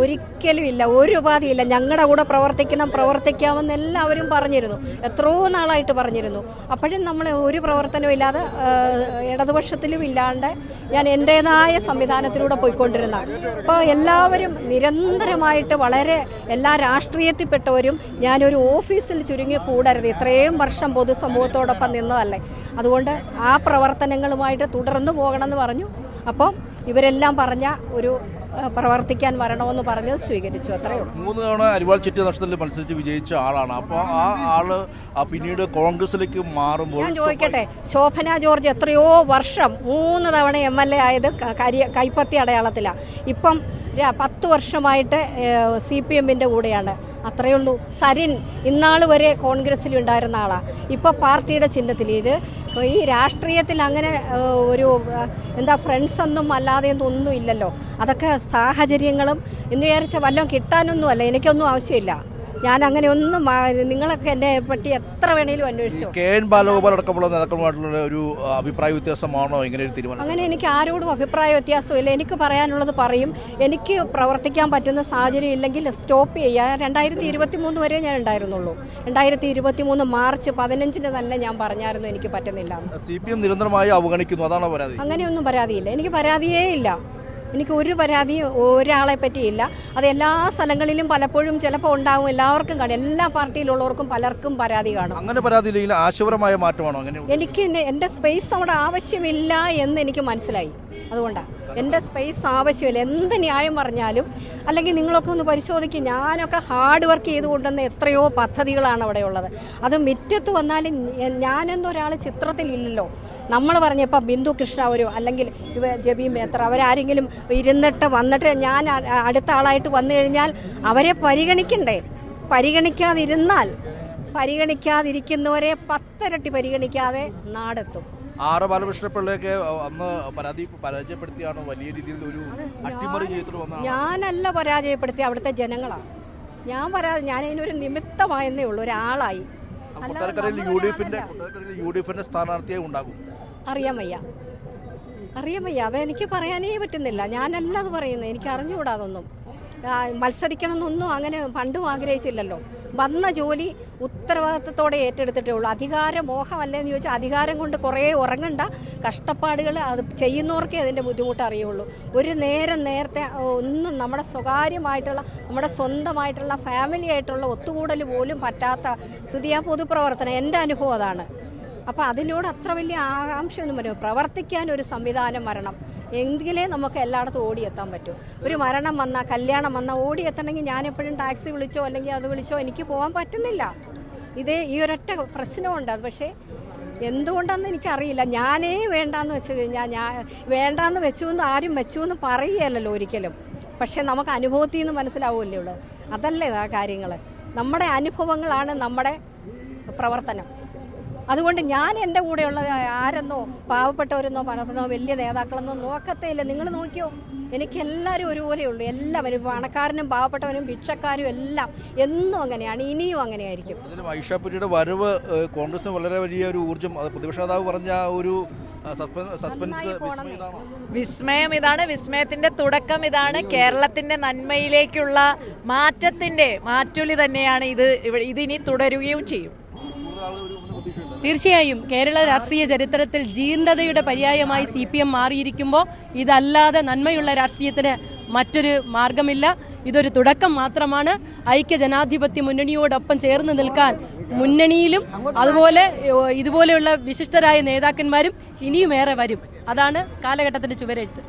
ഒരിക്കലും ഇല്ല ഒരു ഉപാധിയില്ല ഞങ്ങളുടെ കൂടെ പ്രവർത്തിക്കണം പ്രവർത്തിക്കാമെന്ന് എല്ലാവരും പറഞ്ഞിരുന്നു. എത്രയോ നാളായിട്ട് പറഞ്ഞിരുന്നു. അപ്പോഴും നമ്മൾ ഒരു പ്രവർത്തനവും ഇല്ലാതെ ഇടതുപക്ഷത്തിലും ഇല്ലാണ്ട് ഞാൻ എന്റേതായ സംവിധാനത്തിലൂടെ പോയിക്കൊണ്ടിരുന്ന അപ്പോൾ എല്ലാവരും നിരന്തരമായിട്ട് വളരെ എല്ലാ രാഷ്ട്രീയത്തിൽപ്പെട്ടവരും ഞാനൊരു ഓഫീസിൽ ചുരുങ്ങി കൂടരുത്. ഇത്രയും വർഷം പൊതുസമൂഹത്തോടൊപ്പം നിന്നതല്ലേ. അതുകൊണ്ട് ആ പ്രവർത്തനങ്ങളുമായിട്ട് തുടർന്നു പോകണമെന്ന് പറഞ്ഞു. അപ്പം ഇവരെല്ലാം പറഞ്ഞ ഒരു പ്രവർത്തിക്കാൻ വരണമെന്ന് പറഞ്ഞത് സ്വീകരിച്ചു. അത്രയേ ഉള്ളൂ. മൂന്ന് തവണ അരിവാൾ ചിറ്റി നഷ്ടത്തിൽ മത്സരിച്ച് വിജയിച്ച ആളാണ്. അപ്പോൾ ആ ആൾ പിന്നീട് കോൺഗ്രസിലേക്ക് മാറുമ്പോൾ ഞാൻ ചോദിക്കട്ടെ ശോഭന ജോർജ് എത്രയോ വർഷം മൂന്ന് തവണ എം എൽ എ ആയത് കൈപ്പത്തി അടയാളത്തിലാണ് ഇപ്പം പത്ത് വർഷമായിട്ട് സി പി എമ്മിന്റെ കൂടെയാണ്. അത്രയേ ഉള്ളൂ സരിൻ ഇന്നാൾ വരെ കോൺഗ്രസ്സിൽ ഉണ്ടായിരുന്ന ആളാണ് ഇപ്പോൾ പാർട്ടിയുടെ ചിഹ്നത്തിൽ ഇത് ഈ രാഷ്ട്രീയത്തിൽ അങ്ങനെ ഒരു എന്താ ഫ്രണ്ട്സ് ഒന്നും അല്ലാതെയൊന്നും ഒന്നും ഇല്ലല്ലോ അതൊക്കെ സാഹചര്യങ്ങളും എന്ന് വിചാരിച്ച വല്ലതും കിട്ടാനൊന്നുമല്ല. എനിക്കൊന്നും ആവശ്യമില്ല. ഞാൻ അങ്ങനെ ഒന്നും നിങ്ങളൊക്കെ എന്നെ പറ്റി എത്ര വേണേലും അന്വേഷിച്ചു? കെ എൻ ബാലഗോപാൽ അടക്കമുള്ള നേതാക്കളുമായിട്ടുള്ള ഒരു അഭിപ്രായ വ്യത്യാസമാണോ ഇങ്ങനെ ഒരു തീരുമാനം? അങ്ങനെ എനിക്ക് ആരോടും അഭിപ്രായ വ്യത്യാസമില്ല എനിക്ക് പറയാനുള്ളത് പറയും. എനിക്ക് പ്രവർത്തിക്കാൻ പറ്റുന്ന സാഹചര്യം ഇല്ലെങ്കിൽ സ്റ്റോപ്പ് ചെയ്യുക രണ്ടായിരത്തി ഇരുപത്തി മൂന്ന് വരെ ഞാൻ ഉണ്ടായിരുന്നുള്ളൂ. രണ്ടായിരത്തി ഇരുപത്തി മൂന്ന് മാർച്ച് പതിനഞ്ചിന് തന്നെ ഞാൻ പറഞ്ഞായിരുന്നു എനിക്ക് പറ്റുന്നില്ല. സി പി എം നിരന്തരമായി അവഗണിക്കുന്നു. അതാണ് പരാതി? അങ്ങനെയൊന്നും പരാതിയില്ല. എനിക്ക് പരാതിയേ ഇല്ല. എനിക്ക് ഒരു പരാതിയും ഒരാളെ പറ്റിയില്ല. അത് എല്ലാ സ്ഥലങ്ങളിലും പലപ്പോഴും ചിലപ്പോൾ ഉണ്ടാവും. എല്ലാവർക്കും കാണും. എല്ലാ പാർട്ടിയിലുള്ളവർക്കും പലർക്കും പരാതി കാണും. അങ്ങനെ പരാതി ഇല്ലെങ്കിൽ ആശയപരമായ മാറ്റമാണോ അങ്ങനെ? എനിക്ക് എന്റെ എന്റെ സ്പേസ് അവിടെ ആവശ്യമില്ല എന്ന് എനിക്ക് മനസ്സിലായി. അതുകൊണ്ടാണ് എന്റെ സ്പേസ് ആവശ്യമില്ല. എന്ത് ന്യായം പറഞ്ഞാലും അല്ലെങ്കിൽ നിങ്ങളൊക്കെ ഒന്ന് പരിശോധിക്കും. ഞാനൊക്കെ ഹാർഡ് വർക്ക് ചെയ്ത് കൊണ്ടുവന്ന എത്രയോ പദ്ധതികളാണ് അവിടെ ഉള്ളത് അത് മുറ്റത്ത് വന്നാലും ഞാനെന്നൊരാൾ ചിത്രത്തിലില്ലല്ലോ. നമ്മൾ പറഞ്ഞപ്പോൾ ബിന്ദു കൃഷ്ണ ഒരു അല്ലെങ്കിൽ ഇവ ജബി മേത്ര അവരാരെങ്കിലും ഇരുന്നിട്ട് വന്നിട്ട് ഞാൻ അടുത്ത ആളായിട്ട് വന്നു കഴിഞ്ഞാൽ അവരെ പരിഗണിക്കണ്ടേ? പരിഗണിക്കാതിരുന്നാൽ പരിഗണിക്കാതിരിക്കുന്നവരെ പത്തരട്ടി പരിഗണിക്കാതെ നാടെത്തും. ആറ് ബാലകൃഷ്ണ പിള്ളയൊക്കെ അന്ന് പരാതി പരാജയപ്പെടുത്തിയാണ് വലിയ രീതിയിൽ ഒരു അട്ടിമറി ചെയ്തിട്ട് ഞാനല്ല പരാജയപ്പെടുത്തിയ അവിടുത്തെ ജനങ്ങളാണ് ഞാൻ പരാ ഞാൻ അതിനൊരു നിമിത്തമായെന്നേ ഉള്ളൂ ഒരാളായി. കൊട്ടാരക്കരയിൽ യു ഡി എഫിന്റെ കൊട്ടാരക്കരയിൽ യു ഡി എഫിന്റെ സ്ഥാനാർത്ഥിയെ ഉണ്ടാകും. അറിയാൻ വയ്യ. അറിയാൻ വയ്യ. അതെനിക്ക് പറയാനേ പറ്റുന്നില്ല. ഞാനല്ല അത് പറയുന്നത്. എനിക്ക് അറിഞ്ഞുകൂടാതൊന്നും മത്സരിക്കണമെന്നൊന്നും അങ്ങനെ പണ്ടും ആഗ്രഹിച്ചില്ലല്ലോ. വന്ന ജോലി ഉത്തരവാദിത്തത്തോടെ ഏറ്റെടുത്തിട്ടേ ഉള്ളൂ. അധികാര മോഹമല്ലേ എന്ന് ചോദിച്ചാൽ അധികാരം കൊണ്ട് കുറേ ഉറങ്ങണ്ട. കഷ്ടപ്പാടുകൾ അത് ചെയ്യുന്നവർക്കേ അതിന്റെ ബുദ്ധിമുട്ട് അറിയുള്ളൂ. ഒരു നേരം നേരത്തെ ഒന്നും നമ്മുടെ സ്വകാര്യമായിട്ടുള്ള നമ്മുടെ സ്വന്തമായിട്ടുള്ള ഫാമിലി ആയിട്ടുള്ള ഒത്തുകൂടൽ പോലും പറ്റാത്ത സ്ഥിതിയാ പൊതുപ്രവർത്തനം. എന്റെ അനുഭവം അതാണ്. അപ്പോൾ അതിനോട് അത്ര വലിയ ആകാംക്ഷയൊന്നും വരും പ്രവർത്തിക്കാൻ ഒരു സംവിധാനം വരണം. എങ്കിലേ നമുക്ക് എല്ലായിടത്തും ഓടിയെത്താൻ പറ്റും. ഒരു മരണം വന്നാൽ കല്യാണം വന്നാൽ ഓടിയെത്തണമെങ്കിൽ ഞാൻ എപ്പോഴും ടാക്സി വിളിച്ചോ അല്ലെങ്കിൽ അത് വിളിച്ചോ എനിക്ക് പോകാൻ പറ്റുന്നില്ല. ഇത് ഈ ഒരൊറ്റ പ്രശ്നമുണ്ട്. അത് പക്ഷേ എന്തുകൊണ്ടാണെന്ന് എനിക്കറിയില്ല. ഞാനേ വേണ്ടാന്ന് വെച്ച് കഴിഞ്ഞാൽ ഞാൻ വേണ്ടാന്ന് വെച്ചു എന്ന് ആരും വെച്ചു എന്ന് പറയുകയല്ലല്ലോ ഒരിക്കലും. പക്ഷേ നമുക്ക് അനുഭവത്തിൽ നിന്ന് മനസ്സിലാവുമല്ലേ ഉള്ളൂ. അതല്ലേ ആ കാര്യങ്ങൾ നമ്മുടെ അനുഭവങ്ങളാണ് നമ്മുടെ പ്രവർത്തനം. അതുകൊണ്ട് ഞാൻ എന്റെ കൂടെയുള്ള ആരെന്നോ പാവപ്പെട്ടവരെന്നോ പണപ്പെന്നോ വലിയ നേതാക്കളെന്നോ നോക്കത്തേ ഇല്ല നിങ്ങൾ നോക്കിയോ? എനിക്ക് എല്ലാവരും ഒരുപോലെയുള്ളൂ. എല്ലാവരും പണക്കാരനും പാവപ്പെട്ടവനും ഭിക്ഷക്കാരും എല്ലാം എന്നും അങ്ങനെയാണ്. ഇനിയും അങ്ങനെയായിരിക്കും. ഐഷാപുരിയുടെ വരവ് കോൺഗ്രസിന് വളരെ വലിയ ഒരു ഊർജം പ്രതിപക്ഷ നേതാവ് പറഞ്ഞ ഒരു സസ്പെൻസ് വിസ്മയം ഇതാണോ? വിസ്മയത്തിന്റെ തുടക്കം ഇതാണ്. കേരളത്തിന്റെ നന്മയിലേക്കുള്ള മാറ്റത്തിന്റെ മാറ്റൊലി തന്നെയാണ് ഇത്. ഇതിനി തുടരുകയും ചെയ്യും. തീർച്ചയായും കേരള രാഷ്ട്രീയ ചരിത്രത്തിൽ ജീർണതയുടെ പര്യായമായി സി പി എം മാറിയിരിക്കുമ്പോൾ ഇതല്ലാതെ നന്മയുള്ള രാഷ്ട്രീയത്തിന് മറ്റൊരു മാർഗമില്ല. ഇതൊരു തുടക്കം മാത്രമാണ്. ഐക്യ ജനാധിപത്യ മുന്നണിയോടൊപ്പം ചേർന്ന് നിൽക്കാൻ മുന്നണിയിലും അതുപോലെ ഇതുപോലെയുള്ള വിശിഷ്ടരായ നേതാക്കന്മാരും ഇനിയും ഏറെ വരും. അതാണ് കാലഘട്ടത്തിന്റെ ചുവരെഴുത്ത്.